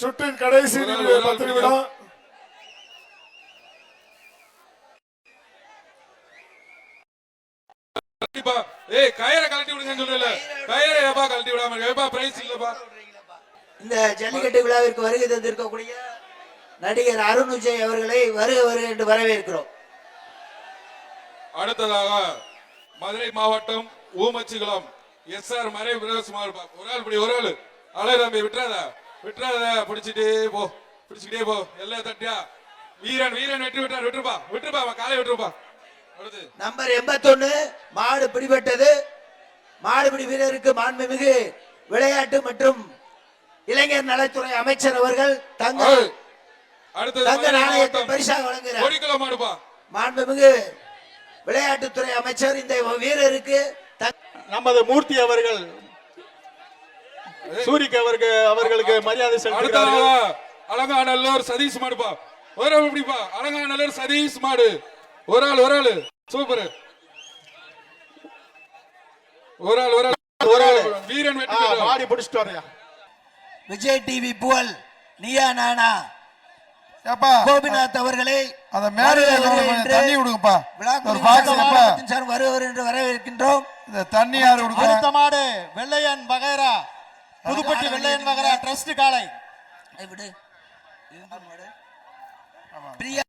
சுற்றின் கடைசி பத்து நிமிடம். கண்டிப்பா. ஏய் கயிறை கழட்டி விடுங்கன்னு சொல்றல கயிறை ஏப்பா கழட்டி விடாம இருக்க? ஏப்பா பிரைஸ் இல்லப்பா? இந்த ஜல்லிக்கட்டு விழாவிற்கு வருகை தந்திருக்கக்கூடிய நடிகர் அருண் விஜய் அவர்களை வருக வருக என்று வரவேற்கிறோம். அடுத்ததாக மதுரை மாவட்டம் ஊமச்சிகுளம் எஸ் ஆர் மறை பிரதேசமாக ஒரு ஆள் ஒரு ஆள். அழகு தம்பி விட்டுறாத. விட்டுறாத பிடிச்சிட்டே போ. பிடிச்சிக்கிட்டே போ. எல்லாம் தட்டியா. வீரன் வீரன் வெற்றி விட்டார் விட்டுருப்பா. விட்டுருப்பா அவன் காலை விட்டுருப்பா. அடுத்து. நம்பர் எண்பத்தொன்னு மாடு பிடிபட்டது. மாடுபிடி வீரருக்கு மாண்புமிகு விளையாட்டு மற்றும் இளைஞர் நலத்துறை அமைச்சர் அவர்கள் தங்க. அடுத்தது தங்க நாணயத்தை பரிசாக வழங்குகிறார். மாடுப்பா மாண்புமிகு விளையாட்டுத்துறை அமைச்சர் இந்த வீரருக்கு நமது மூர்த்தி அவர்கள் சூரிக் அவருக்கு அவர்களுக்கு மரியாதை செலுத்துகிறார்கள். அடுத்ததாக அலங்காநல்லூர் சதீஷ் மாடுப்பா ஒரு ஆள் பிடிப்பா அலங்காநல்லூர் சதீஷ் மாடு. ஒரு ஆள் ஒரு ஆள். சூப்பர். ஒரு ஆள் ஒரு ஆள். ஒரு ஆள். வீரன். மாடி பிடிச்சிட்டு வரையா விஜய் டிவி புகழ் நீயா நானா? ஏப்பா கோபிநாத் அவர்களை அந்த மேடையில தண்ணி ஒரு மாவட்டத்தின் சார்பாக வருவர் என்று வரவேற்கின்றோம். இந்த தண்ணி யாரு அடுத்த கொடுக்க மாடு வெள்ளையன் வகைரா. புதுப்பட்டி வெள்ளையன் வகைரா ட்ரஸ்ட் காலை. விடு. பிரியா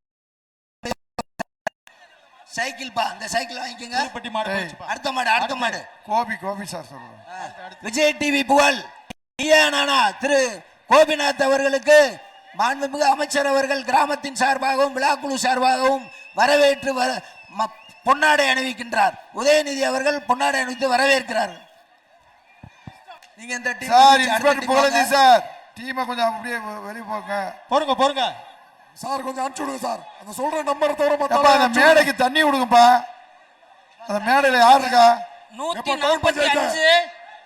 சைக்கிள் பா இந்த சைக்கிள் வாங்கிக்கோங்க. புதுப்பட்டி மாடு. அடுத்த மாடு அடுத்த மாடு. கோபி கோபி சார் சொல்றேன் விஜய் டிவி புகழ். நானா திரு கோபிநாத் அவர்களுக்கு மாண்புமிகு அமைச்சர் அவர்கள் கிராமத்தின் சார்பாகவும் விழாக்குழு சார்பாகவும் வரவேற்று பொன்னாடை அணிவிக்கின்றார். உதயநிதி அவர்கள் பொன்னாடை அணிவித்து வரவேற்கிறார்கள். நீங்க இந்த டீம் சார் இன்ஸ்பெக்டர் வாங்க. சார். டீமை கொஞ்சம் அப்படியே வெளிய போங்க. பொறுங்க பொறுங்க சார் கொஞ்சம் அனுப்பிச்சு விடுங்க சார். அந்த சொல்ற நம்பரை தவிர மத்தவங்க அந்த மேடைக்கு தண்ணி விடுங்கப்பா அந்த மேடையில யார் இருக்கா? நூத்தி நாற்பத்தி? அஞ்சு.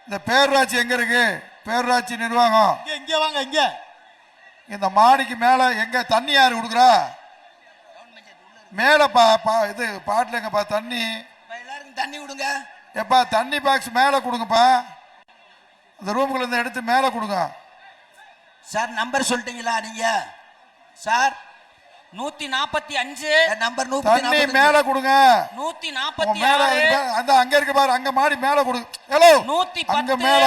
இந்த பேரூராட்சி எங்க இருக்கு? பேரூராட்சி நிர்வாகம். இங்க இங்க வாங்க இங்க. இந்த மாடிக்கு மேல எங்க தண்ணி யாரு கொடுக்குறா? மேல பா பா இது பாட்டில் எங்கப்பா தண்ணி? தண்ணி விடுங்க எப்பா தண்ணி பாக்ஸ் மேல கொடுங்கப்பா. அந்த ரூமுக்குள்ள இருந்து எடுத்து மேல கொடுங்க. சார் நம்பர் சொல்லிட்டீங்களா நீங்க? சார் நூத்தி நாற்பத்தி அஞ்சு நம்பர் நூத்தி தண்ணி. மேல கொடுங்க. நூத்தி நாற்பத்தி மேல அந்த அங்க இருக்கு பாரு அங்க மாடி மேல கொடு. ஹலோ நூத்தி அங்க. மேல.